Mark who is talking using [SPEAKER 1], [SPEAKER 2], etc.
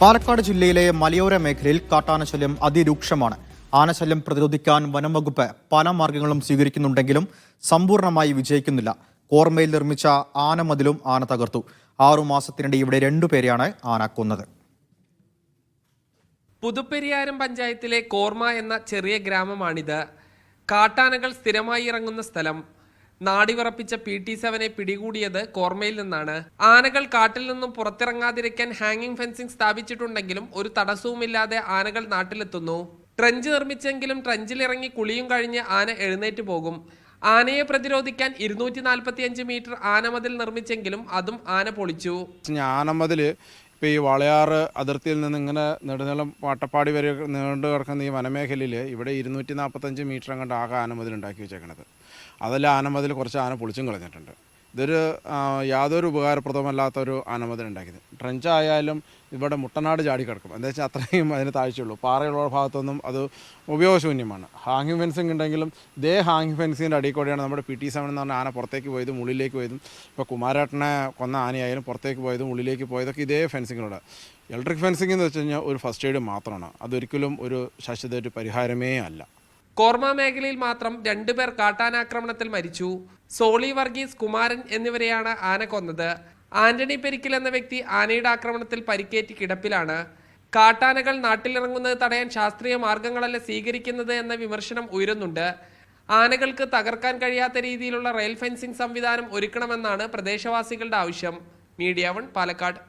[SPEAKER 1] പാലക്കാട് ജില്ലയിലെ മലയോര മേഖലയിൽ കാട്ടാനശല്യം അതിരൂക്ഷമാണ്. ആനശല്യം പ്രതിരോധിക്കാൻ വനംവകുപ്പ് പല മാർഗങ്ങളും സ്വീകരിക്കുന്നുണ്ടെങ്കിലും സമ്പൂർണമായി വിജയിക്കുന്നില്ല. കോർമയിൽ നിർമ്മിച്ച ആനമതിലും ആന തകർത്തു. ആറു മാസത്തിനിടെ ഇവിടെ രണ്ടുപേരെയാണ് ആന കൊന്നത്.
[SPEAKER 2] പുതുപ്പെരിയാരം പഞ്ചായത്തിലെ കോർമ എന്ന ചെറിയ ഗ്രാമമാണിത്. കാട്ടാനകൾ സ്ഥിരമായി ഇറങ്ങുന്ന സ്ഥലം നാടിവിറപ്പിച്ച പി ടി സെവനെ പിടികൂടിയത് കോർമയിൽ നിന്നാണ്. ആനകൾ കാട്ടിൽ നിന്നും പുറത്തിറങ്ങാതിരിക്കാൻ ഹാങ്ങിങ് ഫെൻസിംഗ് സ്ഥാപിച്ചിട്ടുണ്ടെങ്കിലും ഒരു തടസ്സവുമില്ലാതെ ആനകൾ നാട്ടിലെത്തുന്നു. ട്രഞ്ച് നിർമ്മിച്ചെങ്കിലും ട്രഞ്ചിലിറങ്ങി കുളിയും കഴിഞ്ഞ് ആന എഴുന്നേറ്റ് പോകും. ആനയെ പ്രതിരോധിക്കാൻ ഇരുന്നൂറ്റി നാൽപ്പത്തി അഞ്ച് മീറ്റർ ആനമതിൽ നിർമ്മിച്ചെങ്കിലും അതും ആന പൊളിച്ചു.
[SPEAKER 3] ആനമതിൽ ഇപ്പോൾ ഈ വളയാറ് അതിർത്തിയിൽ നിന്ന് ഇങ്ങനെ നെടുനിലം വാട്ടപ്പാടി വരെ നീണ്ടു കിടക്കുന്ന ഈ വനമേഖലയിൽ ഇവിടെ ഇരുന്നൂറ്റി നാൽപ്പത്തഞ്ച് മീറ്റർ അങ്ങോട്ട് ആകെ ആനമതിൽ ഉണ്ടാക്കി വെച്ചേക്കണത്. അതിൽ ആനമതിൽ കുറച്ച് ആന പൊളിച്ചും കളഞ്ഞിട്ടുണ്ട്. ഇതൊരു യാതൊരു ഉപകാരപ്രദമല്ലാത്തൊരു ആനമതിൽ ഉണ്ടാക്കിയത്. ട്രെഞ്ച് ആയാലും ഇവിടെ മുട്ടനാട് ചാടി കിടക്കും. എന്താ വെച്ചാൽ അത്രയും അതിന് താഴ്ചയുള്ളൂ. പാറയുള്ള ഭാഗത്തൊന്നും അത് ഉപയോഗശൂന്യമാണ്. ഹാങ്ങിങ് ഫെൻസിങ് ഉണ്ടെങ്കിലും ഇതേ ഹാങ്ങിങ് ഫെൻസിങ്ങിന്റെ അടിയിൽ കൂടെയാണ് നമ്മുടെ പി ടി സെവൻ എന്ന് പറഞ്ഞ ആന പുറത്തേക്ക് പോയതും ഉള്ളിലേക്ക് പോയതും ഇപ്പോൾ കുമാരേട്ടനെ കൊന്ന ആനയായാലും പുറത്തേക്ക് പോയതും ഉള്ളിലേക്ക് പോയതൊക്കെ ഇതേ ഫെൻസിങ്ങിലൂടെ. ഇലക്ട്രിക് ഫെൻസിങ് എന്ന് വെച്ച് കഴിഞ്ഞാൽ ഒരു ഫസ്റ്റ് എയ്ഡ് മാത്രമാണ്. അതൊരിക്കലും ഒരു ശാശ്വത ഒരു പരിഹാരമേ അല്ല.
[SPEAKER 2] കോർമ മേഖലയിൽ മാത്രം രണ്ടുപേർ കാട്ടാനാക്രമണത്തിൽ മരിച്ചു. സോളി വർഗീസ് കുമാരൻ എന്നിവരെയാണ് ആന കൊന്നത്. ആന്റണി പെരിക്കൽ എന്ന വ്യക്തി ആനയുടെ ആക്രമണത്തിൽ പരിക്കേറ്റ് കിടപ്പിലാണ്. കാട്ടാനകൾ നാട്ടിലിറങ്ങുന്നത് തടയാൻ ശാസ്ത്രീയ മാർഗങ്ങളല്ല സ്വീകരിക്കുന്നത് എന്ന വിമർശനം ഉയരുന്നുണ്ട്. ആനകൾക്ക് തകർക്കാൻ കഴിയാത്ത രീതിയിലുള്ള റെയിൽ ഫെൻസിംഗ് സംവിധാനം ഒരുക്കണമെന്നാണ് പ്രദേശവാസികളുടെ ആവശ്യം. Media one Palakkad.